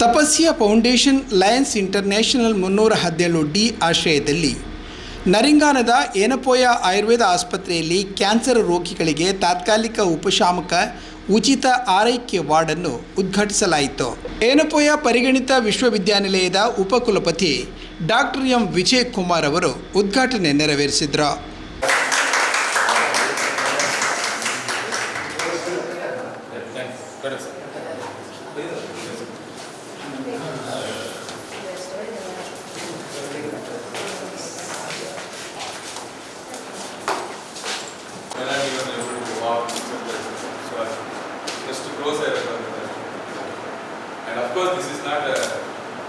ತಪಸ್ಯ foundation Lions international ಮುನ್ನೂರ ಹದಿನೇಳು D ಆಶ್ರಯದಲ್ಲಿ ನರಿಂಗಾನದ ಏನಪೋಯ ಆಯುರ್ವೇದ ಆಸ್ಪತ್ರೆಯಲ್ಲಿ ಕ್ಯಾನ್ಸರ್ ರೋಗಿಗಳಿಗೆ ತಾತ್ಕಾಲಿಕ ಉಪಶಾಮಕ ಉಚಿತ ಆರೈಕೆ ವಾರ್ಡನ್ನು ಉದ್ಘಾಟಿಸಲಾಯಿತು. ಏನಪೋಯ ಪರಿಗಣಿತ ವಿಶ್ವವಿದ್ಯಾನಿಲಯದ ಉಪಕುಲಪತಿ ಡಾಕ್ಟರ್ ಎಂ ವಿಜಯ್ ಕುಮಾರ್ ಅವರು ಉದ್ಘಾಟನೆ ನೆರವೇರಿಸಿದರು. Course, this is not a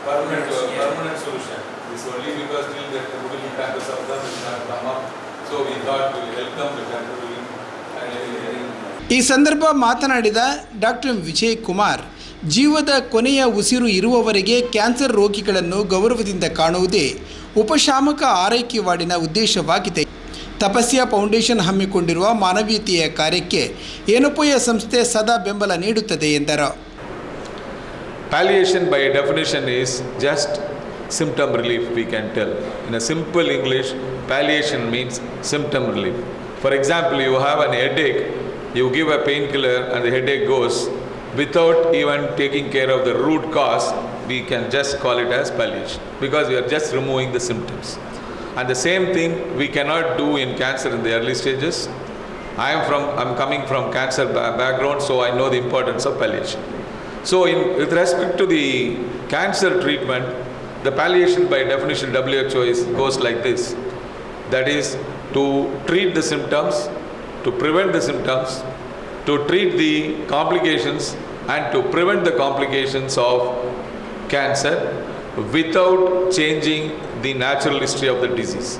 permanent, permanent solution. This only because till that the middle campus of them will not come up. So we thought we will help them with that and ಈ ಸಂದರ್ಭ ಮಾತನಾಡಿದ doctor Vijay Kumar ಜೀವದ ಕೊನೆಯ ಉಸಿರು ಇರುವವರೆಗೆ cancer ರೋಗಿಗಳನ್ನು ಗೌರವದಿಂದ ಕಾಣುವುದೇ ಉಪಶಾಮಕ ಆರೈಕೆ ವಾರ್ಡಿನ ಉದ್ದೇಶವಾಗಿದೆ ತಪಸ್ಯ ಫೌಂಡೇಶನ್ ಹಮ್ಮಿಕೊಂಡಿರುವ ಮಾನವೀಯತೆಯ ಕಾರ್ಯಕ್ಕೆ ಏನಪೋಯ ಸಂಸ್ಥೆ ಸದಾ ಬೆಂಬಲ ನೀಡುತ್ತದೆ ಎಂದರು Palliation by definition is just symptom relief, we can tell. In a simple English, palliation means symptom relief. For example, you have an headache, you give a painkiller and the headache goes without even taking care of the root cause, we can just call it as palliation because we are just removing the symptoms. And the same thing we cannot do in cancer in the early stages. I am from, I'm coming from cancer background, so I know the importance of palliation. So, in, with respect to the cancer treatment, the palliation by definition WHO is, goes like this that is, to treat the symptoms, to prevent the symptoms, to treat the complications, and to prevent the complications of cancer without changing the natural history of the disease.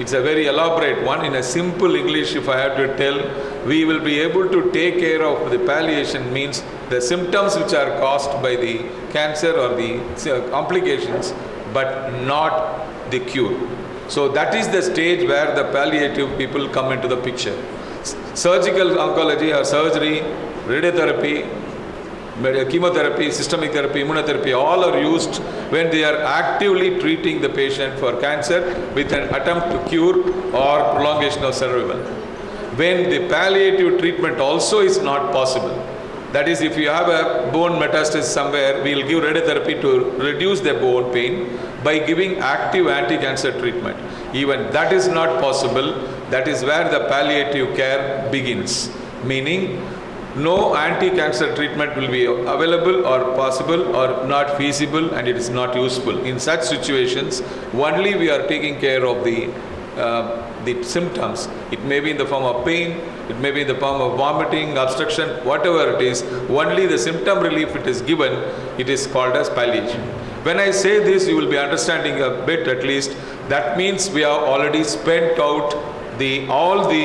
It's a very elaborate one. In a simple English, if I have to tell, we will be able to take care of the palliation means the symptoms which are caused by the cancer or the uh, complications, but not the cure. So that is the stage where the palliative people come into the picture. Surgical oncology or surgery, radiotherapy, chemotherapy, systemic therapy, immunotherapy, all are used when they are actively treating the patient for cancer with an attempt to cure or prolongation of survival. When the palliative treatment also is not possible, that is, if you have a bone metastasis somewhere, we will give radiotherapy to reduce the bone pain by giving active anti cancer treatment. Even that is not possible, that is where the palliative care begins. Meaning, no anti-cancer treatment will be available or possible or not feasible and it is not useful. In such situations only we are taking care of the uh, the symptoms. It may be in the form of pain it may be in the form of vomiting obstruction whatever it is only the symptom relief it is given it is called as palliation when i say this you will be understanding a bit at least. That means we have already spent out the all the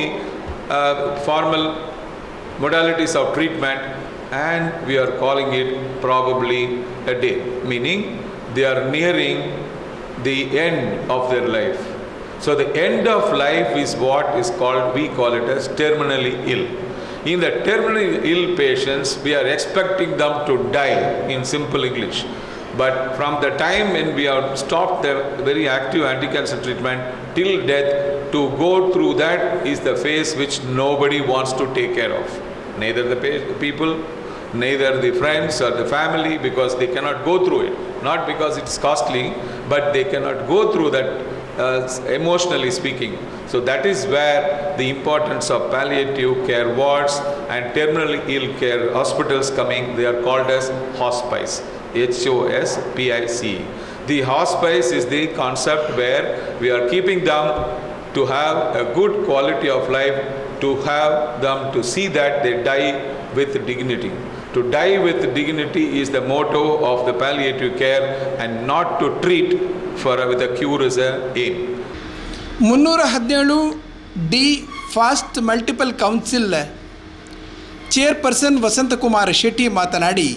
uh, formal modalities of treatment and we are calling it probably a day meaning they are nearing the end of their life. So the end of life is what is called we call it as terminally ill. In the terminally ill patients we are expecting them to die in simple english. But from the time when we have stopped the very active anti-cancer treatment till death to go through that is the phase which nobody wants to take care of. Neither the people neither the friends or the family because they cannot go through it. Not because it's costly but they cannot go through that uh, emotionally speaking. So that is where the importance of palliative care wards and terminally ill care hospitals coming they are called as hospice. H-O-S-P-I-C. The hospice is the concept where we are keeping them to have a good quality of life, to have them to see that they die with dignity. To die with dignity is the motto of the palliative care and not to treat for with a cure as a aim. ಮುನ್ನೂರ ಹದಿನೇಳು D past multiple council chairperson Vasanthakumar Shetty ಮಾತನಾಡಿ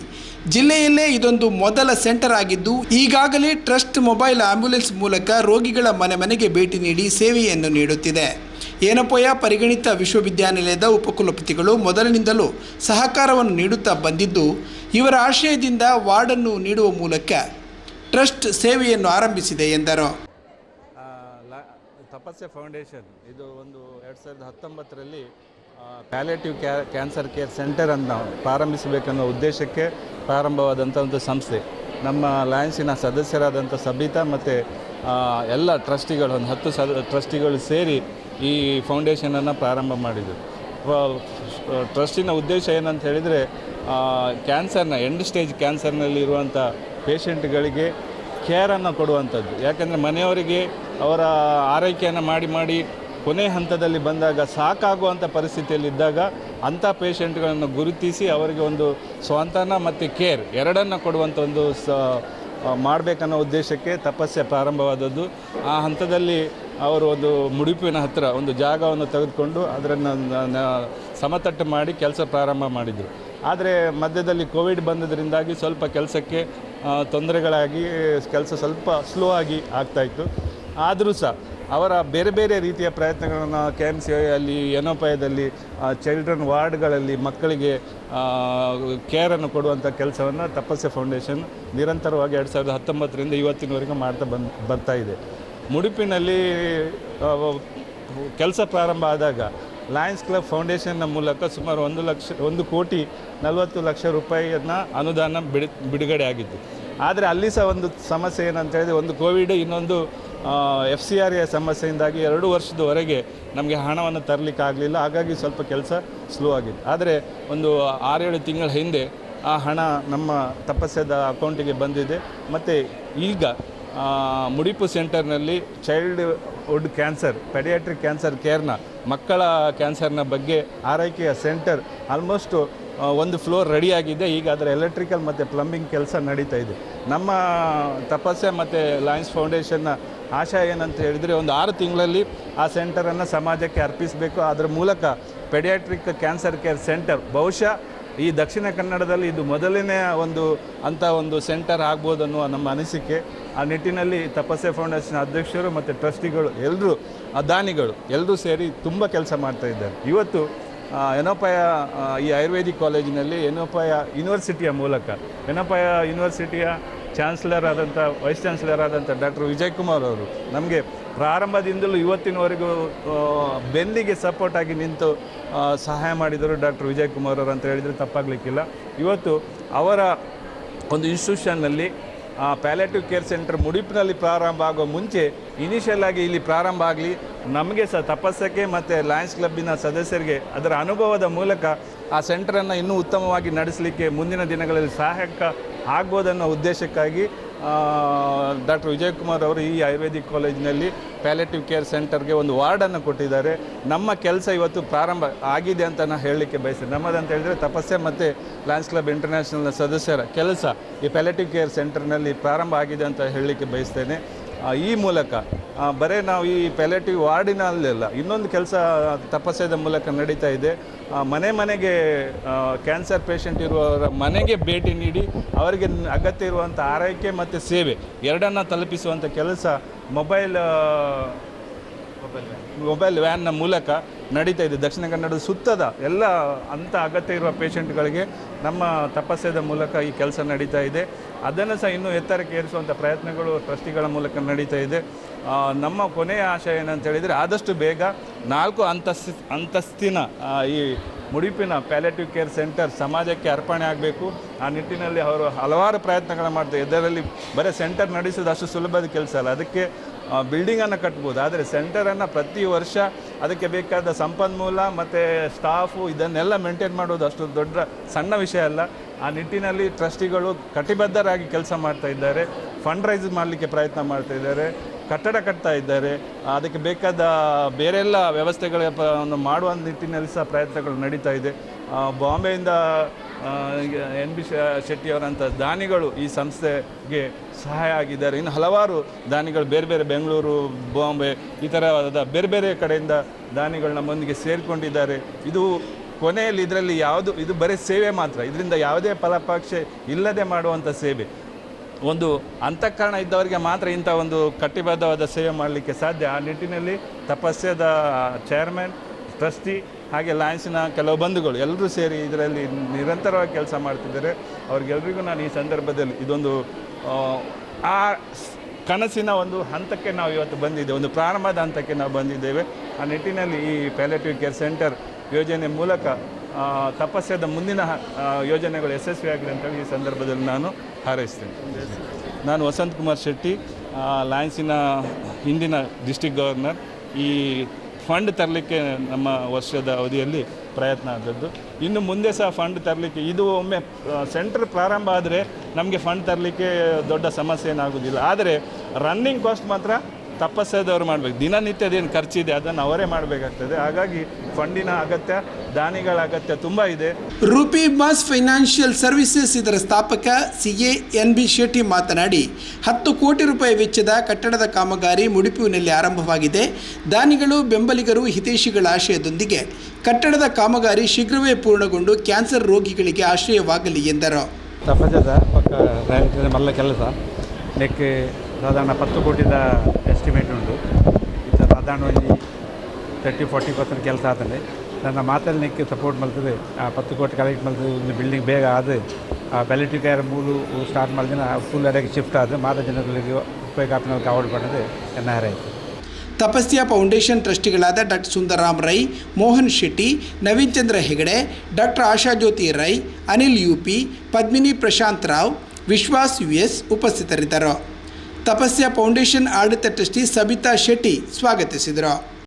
ಜಿಲ್ಲೆಯಲ್ಲೇ ಇದೊಂದು ಮೊದಲ centre ಆಗಿದ್ದು, ಈಗಾಗಲೇ trust mobile ambulance ಮೂಲಕ ರೋಗಿಗಳ ಮನೆ ಮನೆಗೆ ಭೇಟಿ ನೀಡಿ ಸೇವೆಯನ್ನು ನೀಡುತ್ತಿದೆ. ಏನಪೋಯ ಪರಿಗಣಿತ ವಿಶ್ವವಿದ್ಯಾನಿಲಯದ ಉಪಕುಲಪತಿಗಳು ಮೊದಲಿನಿಂದಲೂ ಸಹಕಾರವನ್ನು ನೀಡುತ್ತಾ ಬಂದಿದ್ದು, ಇವರ ಆಶಯದಿಂದ ವಾರ್ಡನ್ನು ನೀಡುವ ಮೂಲಕ ಟ್ರಸ್ಟ್ ಸೇವೆಯನ್ನು ಆರಂಭಿಸಿದೆ ಎಂದರು. ತಪಸ್ಸೆ ಫೌಂಡೇಶನ್, ಇದು ಒಂದು ಎರಡು ಸಾವಿರದ ಹತ್ತೊಂಬತ್ತರಲ್ಲಿ ಪ್ಯಾಲೇಟಿವ್ ಕ್ಯಾ ಕ್ಯಾನ್ಸರ್ ಕೇರ್ ಸೆಂಟರನ್ನು ಪ್ರಾರಂಭಿಸಬೇಕನ್ನೋ ಉದ್ದೇಶಕ್ಕೆ ಪ್ರಾರಂಭವಾದಂಥ ಒಂದು ಸಂಸ್ಥೆ. ನಮ್ಮ ಲಯನ್ಸಿನ ಸದಸ್ಯರಾದಂಥ ಸಬಿತಾ ಮತ್ತು ಎಲ್ಲ ಟ್ರಸ್ಟಿಗಳು ಒಂದು ಹತ್ತು ಸದ ಟ್ರಸ್ಟಿಗಳು ಸೇರಿ ಈ ಫೌಂಡೇಶನನ್ನು ಪ್ರಾರಂಭ ಮಾಡಿದರು. ಟ್ರಸ್ಟಿನ ಉದ್ದೇಶ ಏನಂತ ಹೇಳಿದರೆ ಕ್ಯಾನ್ಸರ್ನ ಎಂಡ್ ಸ್ಟೇಜ್ ಕ್ಯಾನ್ಸರ್ನಲ್ಲಿರುವಂಥ ಪೇಷಂಟ್ಗಳಿಗೆ ಕೇರನ್ನು ಕೊಡುವಂಥದ್ದು. ಯಾಕೆಂದರೆ ಮನೆಯವರಿಗೆ ಅವರ ಆರೈಕೆಯನ್ನು ಮಾಡಿ ಮಾಡಿ ಕೊನೆ ಹಂತದಲ್ಲಿ ಬಂದಾಗ ಸಾಕಾಗುವಂಥ ಪರಿಸ್ಥಿತಿಯಲ್ಲಿದ್ದಾಗ ಅಂಥ ಪೇಷಂಟ್ಗಳನ್ನು ಗುರುತಿಸಿ ಅವರಿಗೆ ಒಂದು ಸ್ವಂತನ ಮತ್ತು ಕೇರ್ ಎರಡನ್ನು ಕೊಡುವಂಥ ಒಂದು ಸ ಮಾಡಬೇಕನ್ನೋ ಉದ್ದೇಶಕ್ಕೆ ತಪಸ್ಸೆ ಪ್ರಾರಂಭವಾದದ್ದು. ಆ ಹಂತದಲ್ಲಿ ಅವರು ಒಂದು ಮುಡುಪಿನ ಹತ್ತಿರ ಒಂದು ಜಾಗವನ್ನು ತೆಗೆದುಕೊಂಡು ಅದನ್ನು ನ- ನ- ಸಮತಟ್ಟು ಮಾಡಿ ಕೆಲಸ ಪ್ರಾರಂಭ ಮಾಡಿದರು. ಆದರೆ ಮಧ್ಯದಲ್ಲಿ ಕೋವಿಡ್ ಬಂದದರಿಂದಾಗಿ ಸ್ವಲ್ಪ ಕೆಲಸಕ್ಕೆ ತೊಂದರೆಗಳಾಗಿ, ಕೆಲಸ ಸ್ವಲ್ಪ ಸ್ಲೋ ಆಗಿ ಆಗ್ತಾಯಿತ್ತು ಆದರೂ ಸಹ ಅವರ ಬೇರೆ ಬೇರೆ ರೀತಿಯ ಪ್ರಯತ್ನಗಳನ್ನು ಕೆ ಎಂ ಸಿ ಅಲ್ಲಿ ಎನೋಪಾಯದಲ್ಲಿ ಚಿಲ್ಡ್ರನ್ ವಾರ್ಡ್ಗಳಲ್ಲಿ ಮಕ್ಕಳಿಗೆ ಕೇರನ್ನು ಕೊಡುವಂಥ ಕೆಲಸವನ್ನು ತಪಸ್ಸೆ ಫೌಂಡೇಶನ್ ನಿರಂತರವಾಗಿ ಎರಡು ಸಾವಿರದ ಹತ್ತೊಂಬತ್ತರಿಂದ ಇವತ್ತಿನವರೆಗೆ ಮಾಡ್ತಾ ಬಂದು, ಬರ್ತಾ ಇದೆ. ಮುಡುಪಿನಲ್ಲಿ ಕೆಲಸ ಪ್ರಾರಂಭ ಆದಾಗ ಲಯನ್ಸ್ ಕ್ಲಬ್ ಫೌಂಡೇಶನ್ನ ಮೂಲಕ ಸುಮಾರು ಒಂದು ಲಕ್ಷ, ಒಂದು ಕೋಟಿ ನಲವತ್ತು ಲಕ್ಷ ರೂಪಾಯಿಯನ್ನು ಅನುದಾನ ಬಿಡು, ಬಿಡುಗಡೆ ಆಗಿತ್ತು. ಆದರೆ ಅಲ್ಲಿ ಸಹ ಒಂದು ಸಮಸ್ಯೆ ಏನಂತ ಹೇಳಿದರೆ ಒಂದು ಕೋವಿಡ್, ಇನ್ನೊಂದು ಎಫ್ ಸಿ ಆರ್ ಎ ಸಮಸ್ಯೆಯಿಂದಾಗಿ ಎರಡು ವರ್ಷದವರೆಗೆ ನಮಗೆ ಹಣವನ್ನು ತರಲಿಕ್ಕೆ ಆಗಲಿಲ್ಲ ಹಾಗಾಗಿ ಸ್ವಲ್ಪ ಕೆಲಸ ಸ್ಲೋ ಆಗಿದೆ. ಆದರೆ ಒಂದು ಆರೇಳು ತಿಂಗಳ ಹಿಂದೆ ಆ ಹಣ ನಮ್ಮ ತಪಸ್ಸದ ಅಕೌಂಟಿಗೆ ಬಂದಿದೆ. ಮತ್ತು ಈಗ ಮುಡಿಪು ಸೆಂಟರ್ನಲ್ಲಿ childhood cancer paediatric cancer ಕೇರ್ನ ಮಕ್ಕಳ ಕ್ಯಾನ್ಸರ್ನ ಬಗ್ಗೆ ಆರೈಕೆಯ ಸೆಂಟರ್ ಆಲ್ಮೋಸ್ಟ್ ಒಂದು ಫ್ಲೋರ್ ರೆಡಿಯಾಗಿದೆ ಈಗ ಅದರ ಎಲೆಕ್ಟ್ರಿಕಲ್ ಮತ್ತು ಪ್ಲಂಬಿಂಗ್ ಕೆಲಸ ನಡೀತಾ ಇದೆ. ನಮ್ಮ ತಪಸ್ಸೆ ಮತ್ತು ಲಯನ್ಸ್ ಫೌಂಡೇಶನ್ನ ಆಶಯ ಏನಂತ ಹೇಳಿದರೆ ಒಂದು ಆರು ತಿಂಗಳಲ್ಲಿ ಆ ಸೆಂಟರನ್ನು ಸಮಾಜಕ್ಕೆ ಅರ್ಪಿಸಬೇಕು. ಅದರ ಮೂಲಕ ಪೆಡಿಯಾಟ್ರಿಕ್ ಕ್ಯಾನ್ಸರ್ ಕೇರ್ ಸೆಂಟರ್ ಬಹುಶಃ ಈ ದಕ್ಷಿಣ ಕನ್ನಡದಲ್ಲಿ ಇದು ಮೊದಲನೇ ಒಂದು ಅಂಥ ಒಂದು ಸೆಂಟರ್ ಆಗ್ಬೋದು ಅನ್ನುವ ನಮ್ಮ ಅನಿಸಿಕೆ. ಆ ನಿಟ್ಟಿನಲ್ಲಿ ತಪಸ್ಸೆ ಫೌಂಡೇಶನ್ ಅಧ್ಯಕ್ಷರು ಮತ್ತು ಟ್ರಸ್ಟಿಗಳು ಎಲ್ಲರೂ ದಾನಿಗಳು ಎಲ್ಲರೂ ಸೇರಿ ತುಂಬ ಕೆಲಸ ಮಾಡ್ತಾ ಇದ್ದಾರೆ. ಇವತ್ತು ಎನೋಪಾಯ ಈ ಆಯುರ್ವೇದಿಕ್ ಕಾಲೇಜಿನಲ್ಲಿ ಎನೋಪಾಯ ಯೂನಿವರ್ಸಿಟಿಯ ಮೂಲಕ, ಎನೋಪಾಯ ಯೂನಿವರ್ಸಿಟಿಯ ಚಾನ್ಸಲರ್ ಆದಂಥ, ವೈಸ್ ಚಾನ್ಸಲರ್ ಆದಂಥ ಡಾಕ್ಟರ್ ವಿಜಯ್ ಕುಮಾರ್ ಅವರು ನಮಗೆ ಪ್ರಾರಂಭದಿಂದಲೂ ಇವತ್ತಿನವರೆಗೂ ಬೆನ್ನಿಗೆ ಸಪೋರ್ಟ್ ಆಗಿ ನಿಂತು ಸಹಾಯ ಮಾಡಿದರು ಡಾಕ್ಟರ್ ವಿಜಯ್ ಕುಮಾರ್ ಅವರು ಅಂತ ಹೇಳಿದರೆ ತಪ್ಪಾಗಲಿಕ್ಕಿಲ್ಲ. ಇವತ್ತು ಅವರ ಒಂದು ಇನ್ಸ್ಟಿಟ್ಯೂಷನ್ನಲ್ಲಿ ಪ್ಯಾಲೇಟಿವ್ ಕೇರ್ ಸೆಂಟರ್ ಮುಡಿಪಿನಲ್ಲಿ ಪ್ರಾರಂಭ ಆಗುವ ಮುಂಚೆ ಇನಿಷಿಯಲ್ ಆಗಿ ಇಲ್ಲಿ ಪ್ರಾರಂಭ ಆಗಲಿ. ನಮಗೆ ಸಹ ತಪಸ್ಸಕ್ಕೆ ಮತ್ತು ಲಯನ್ಸ್ ಕ್ಲಬ್ಬಿನ ಸದಸ್ಯರಿಗೆ ಅದರ ಅನುಭವದ ಮೂಲಕ ಆ ಸೆಂಟರನ್ನು ಇನ್ನೂ ಉತ್ತಮವಾಗಿ ನಡೆಸಲಿಕ್ಕೆ ಮುಂದಿನ ದಿನಗಳಲ್ಲಿ ಸಹಾಯಕ ಆಗ್ಬೋದನ್ನೋ ಉದ್ದೇಶಕ್ಕಾಗಿ ಡಾಕ್ಟರ್ ವಿಜಯ್ ಕುಮಾರ್ ಅವರು ಈ ಆಯುರ್ವೇದಿಕ್ ಕಾಲೇಜಿನಲ್ಲಿ ಪ್ಯಾಲೆಟಿವ್ ಕೇರ್ ಸೆಂಟರ್ಗೆ ಒಂದು ವಾರ್ಡನ್ನು ಕೊಟ್ಟಿದ್ದಾರೆ. ನಮ್ಮ ಕೆಲಸ ಇವತ್ತು ಪ್ರಾರಂಭ ಆಗಿದೆ ಅಂತ ನಾನು ಹೇಳಲಿಕ್ಕೆ ಬಯಸ್ತೇನೆ. ನಮ್ಮದಂತ ಹೇಳಿದರೆ ತಪಸ್ಸೆ ಮತ್ತು ಲಯನ್ಸ್ ಕ್ಲಬ್ ಇಂಟರ್ನ್ಯಾಷನಲ್ನ ಸದಸ್ಯರ ಕೆಲಸ ಈ ಪ್ಯಾಲೆಟಿವ್ ಕೇರ್ ಸೆಂಟರ್ನಲ್ಲಿ ಪ್ರಾರಂಭ ಆಗಿದೆ ಅಂತ ಹೇಳಲಿಕ್ಕೆ ಬಯಸ್ತೇನೆ. ಈ ಮೂಲಕ ಬರೀ ನಾವು ಈ ಪ್ಯಾಲೇಟಿವ್ ವಾರ್ಡಿನಲ್ಲೆಲ್ಲ ಇನ್ನೊಂದು ಕೆಲಸ ತಪಸ್ಸೆದ ಮೂಲಕ ನಡೀತಾ ಇದೆ. ಮನೆ ಮನೆಗೆ ಕ್ಯಾನ್ಸರ್ ಪೇಷಂಟ್ ಇರುವವರ ಮನೆಗೆ ಭೇಟಿ ನೀಡಿ, ಅವರಿಗೆ ಅಗತ್ಯ ಇರುವಂಥ ಆರೈಕೆ ಮತ್ತು ಸೇವೆ ಎರಡನ್ನ ತಲುಪಿಸುವಂಥ ಕೆಲಸ ಮೊಬೈಲ್ ಮೊಬೈಲ್ ವ್ಯಾನ್ನ ಮೂಲಕ ನಡೀತಾ ಇದೆ. ದಕ್ಷಿಣ ಕನ್ನಡದ ಸುತ್ತದ ಎಲ್ಲ ಅಂಥ ಅಗತ್ಯ ಇರುವ ಪೇಷಂಟ್ಗಳಿಗೆ ನಮ್ಮ ತಪಸ್ಸೆದ ಮೂಲಕ ಈ ಕೆಲಸ ನಡೀತಾ ಇದೆ. ಅದನ್ನು ಸಹ ಇನ್ನೂ ಎತ್ತರಕ್ಕೆ ಏರಿಸುವಂಥ ಪ್ರಯತ್ನಗಳು, ಟ್ರಸ್ಟಿಗಳ ಮೂಲಕ ನಡೀತಾ ಇದೆ. ನಮ್ಮ ಕೊನೆಯ ಆಶಯ ಏನಂತ ಹೇಳಿದರೆ ಆದಷ್ಟು ಬೇಗ ನಾಲ್ಕು ಅಂತಸ್ತಿ ಅಂತಸ್ತಿನ ಈ ಮುಡಿಪಿನ ಪ್ಯಾಲೇಟಿವ್ ಕೇರ್ ಸೆಂಟರ್ ಸಮಾಜಕ್ಕೆ ಅರ್ಪಣೆ ಆಗಬೇಕು. ಆ ನಿಟ್ಟಿನಲ್ಲಿ ಅವರು ಹಲವಾರು ಪ್ರಯತ್ನಗಳನ್ನು ಮಾಡ್ತಾರೆ ಇದರಲ್ಲಿ ಬರೀ ಸೆಂಟರ್ ನಡೆಸೋದು ಅಷ್ಟು ಸುಲಭದ ಕೆಲಸ ಅಲ್ಲ. ಅದಕ್ಕೆ ಬಿಲ್ಡಿಂಗನ್ನು ಕಟ್ಬೋದು. ಆದರೆ ಸೆಂಟರನ್ನು ಪ್ರತಿ ವರ್ಷ ಅದಕ್ಕೆ ಬೇಕಾದ ಸಂಪನ್ಮೂಲ ಮತ್ತು ಸ್ಟಾಫು ಇದನ್ನೆಲ್ಲ ಮೇಂಟೈನ್ ಮಾಡೋದು ಅಷ್ಟು ದೊಡ್ಡ ಸಣ್ಣ ವಿಷಯ ಅಲ್ಲ. ಆ ನಿಟ್ಟಿನಲ್ಲಿ ಟ್ರಸ್ಟಿಗಳು ಕಟಿಬದ್ಧರಾಗಿ ಕೆಲಸ ಮಾಡ್ತಾ ಇದ್ದಾರೆ. ಫಂಡ್ ರೈಸ್ ಮಾಡಲಿಕ್ಕೆ ಪ್ರಯತ್ನ ಮಾಡ್ತಾ ಇದ್ದಾರೆ. ಕಟ್ಟಡ ಕಟ್ತಾ ಇದ್ದಾರೆ. ಅದಕ್ಕೆ ಬೇಕಾದ ಬೇರೆಲ್ಲ ವ್ಯವಸ್ಥೆಗಳನ್ನು ಮಾಡುವ ನಿಟ್ಟಿನಲ್ಲಿ ಸಹ ಪ್ರಯತ್ನಗಳು ನಡೀತಾ ಇದೆ. ಬಾಂಬೆಯಿಂದ ಎನ್ ಬಿ ಶೆಟ್ಟಿಯವರಂಥ ದಾನಿಗಳು ಈ ಸಂಸ್ಥೆಗೆ ಸಹಾಯ ಆಗಿದ್ದಾರೆ. ಇನ್ನು ಹಲವಾರು ದಾನಿಗಳು, ಬೇರೆ ಬೇರೆ ಬೆಂಗಳೂರು, ಬಾಂಬೆ, ಈ ಥರವಾದ ಬೇರೆ ಬೇರೆ ಕಡೆಯಿಂದ ದಾನಿಗಳು ನಮ್ಮೊಂದಿಗೆ ಸೇರಿಕೊಂಡಿದ್ದಾರೆ. ಇದು ಕೊನೆಯಲ್ಲಿ ಇದರಲ್ಲಿ ಯಾವುದು, ಇದು ಬರೀ ಸೇವೆ ಮಾತ್ರ. ಇದರಿಂದ ಯಾವುದೇ ಫಲಪಾಕ್ಷೆ ಇಲ್ಲದೆ ಮಾಡುವಂಥ ಸೇವೆ. ಒಂದು ಅಂತಃಕರಣ ಇದ್ದವರಿಗೆ ಮಾತ್ರ ಇಂಥ ಒಂದು ಕಟ್ಟಿಬದ್ಧವಾದ ಸೇವೆ ಮಾಡಲಿಕ್ಕೆ ಸಾಧ್ಯ. ಆ ನಿಟ್ಟಿನಲ್ಲಿ ತಪಸ್ಯದ ಚೇರ್ಮನ್ ಟ್ರಸ್ಟಿ ಹಾಗೆ ಲಾಯನ್ಸಿನ ಕೆಲವು ಬಂಧುಗಳು ಎಲ್ಲರೂ ಸೇರಿ ಇದರಲ್ಲಿ ನಿರಂತರವಾಗಿ ಕೆಲಸ ಮಾಡ್ತಿದ್ದಾರೆ. ಅವ್ರಿಗೆಲ್ರಿಗೂ ನಾನು ಈ ಸಂದರ್ಭದಲ್ಲಿ ಇದೊಂದು ಆ, ಕನಸಿನ ಒಂದು ಹಂತಕ್ಕೆ ನಾವು ಇವತ್ತು ಬಂದಿದ್ದೇವೆ. ಒಂದು ಪ್ರಾರಂಭದ ಹಂತಕ್ಕೆ ನಾವು ಬಂದಿದ್ದೇವೆ. ಆ ನಿಟ್ಟಿನಲ್ಲಿ ಈ ಪ್ಯಾಲೇಟಿವ್ ಕೇರ್ ಸೆಂಟರ್ ಯೋಜನೆ ಮೂಲಕ ಆ, ತಪಸ್ಯದ ಮುಂದಿನ ಯೋಜನೆಗಳು ಯಶಸ್ವಿಯಾಗಲಿ ಅಂತೇಳಿ ಈ ಸಂದರ್ಭದಲ್ಲಿ ನಾನು ಹಾರೈಸ್ತೇನೆ. ನಾನು ವಸಂತ್ ಕುಮಾರ್ ಶೆಟ್ಟಿ ಲಯನ್ಸಿನ ಹಿಂದಿನ ಡಿಸ್ಟಿಕ್ ಗವರ್ನರ್ ಈ ಫಂಡ್ ತರಲಿಕ್ಕೆ ನಮ್ಮ ವರ್ಷದ ಅವಧಿಯಲ್ಲಿ ಪ್ರಯತ್ನ ಆದದ್ದು. ಇನ್ನು ಮುಂದೆ ಸಹ ಫಂಡ್ ತರಲಿಕ್ಕೆ ಇದು ಒಮ್ಮೆ ಸೆಂಟರ್ ಪ್ರಾರಂಭ ಆದರೆ ನಮಗೆ ಫಂಡ್ ತರಲಿಕ್ಕೆ ದೊಡ್ಡ ಸಮಸ್ಯೆ ಏನಾಗೋದಿಲ್ಲ ಆದರೆ ರನ್ನಿಂಗ್ ಕಾಸ್ಟ್ ಮಾತ್ರ ತಪಸ್ಸದವರು ಮಾಡಬೇಕು. ದಿನನಿತ್ಯದೇನು ಖರ್ಚಿದೆ ಅದನ್ನು ಅವರೇ ಮಾಡಬೇಕಾಗ್ತದೆ. ಹಾಗಾಗಿ ಫಂಡಿನ ಅಗತ್ಯ ದಾನಿಗಳ ಅಗತ್ಯ ತುಂಬ ಇದೆ. ರೂಪಿ ಮಾಸ್ ಫೈನಾನ್ಷಿಯಲ್ ಸರ್ವಿಸಸ್ ಇದರ ಸ್ಥಾಪಕ C A N B Shetty ಮಾತನಾಡಿ ಹತ್ತು ಕೋಟಿ ರೂಪಾಯಿ ವೆಚ್ಚದ ಕಟ್ಟಡದ ಕಾಮಗಾರಿ ಮುಡಿಪುವಿನಲ್ಲಿ ಆರಂಭವಾಗಿದೆ. ದಾನಿಗಳು ಬೆಂಬಲಿಗರು ಹಿತೈಷಿಗಳ ಆಶಯದೊಂದಿಗೆ ಕಟ್ಟಡದ ಕಾಮಗಾರಿ ಶೀಘ್ರವೇ ಪೂರ್ಣಗೊಂಡು ಕ್ಯಾನ್ಸರ್ ರೋಗಿಗಳಿಗೆ ಆಶ್ರಯವಾಗಲಿ ಎಂದರು. ತಪಜದ ಪಕ್ಕ ಮಲ್ಲ ಕೆಲಸ. ನೆಕ್ ಸಾಧಾರಣ ಪತ್ತು ಕೋಟಿದ ಎಸ್ಟಿಮೇಟ್ ಉಂಟು. ಇದು ಸಾಧಾರಣ ಒಂದು ತರ್ಟಿ ಫಾರ್ಟಿ ಪರ್ಸೆಂಟ್ ಕೆಲಸ ಆಗ್ತದೆ ನನ್ನ ಮಾತಲ್ಲಿ ನಿಕ್ಕೆ ಸಪೋರ್ಟ್ ಮಾಡ್ತದೆ ಆ ಪತ್ತು ಕೋಟಿ ಕಲೆಕ್ಟ್ ಮಾಡ್ತದೆ ಒಂದು ಬಿಲ್ಡಿಂಗ್ ಬೇಗ ಆದರೆ ಆ ಪ್ಯಾಲಿಟಿವ್ ಕೇರ್ ಮೂಲು ಸ್ಟಾರ್ಟ್ ಮಾಡಿದ ಫುಲ್ ಅಡಿಗೆ ಶಿಫ್ಟ್ ಆದರೆ ಮಾತ ಜನಗಳಿಗೆ ಉಪಯೋಗ ಆಪ್ನಲ್ಲಿ ಕಾವಡ್ ಮಾಡೋದು ಎನ್ನ ಹಾರೈತು Tapasya foundation ಟ್ರಸ್ಟಿಗಳಾದ doctor Sundararam Rai, Mohan Shetty, Naveen Chandra Hegde, doctor Ashajyoti Rai, Anil U P Padmini Prashant Rao, Vishwas U S ಉಪಸ್ಥಿತರಿದ್ದರು. ತಪಸ್ಯ ಫೌಂಡೇಶನ್ ಆಡಳಿತ ಟ್ರಸ್ಟಿ ಸಬಿತಾ ಶೆಟ್ಟಿ ಸ್ವಾಗತಿಸಿದರು.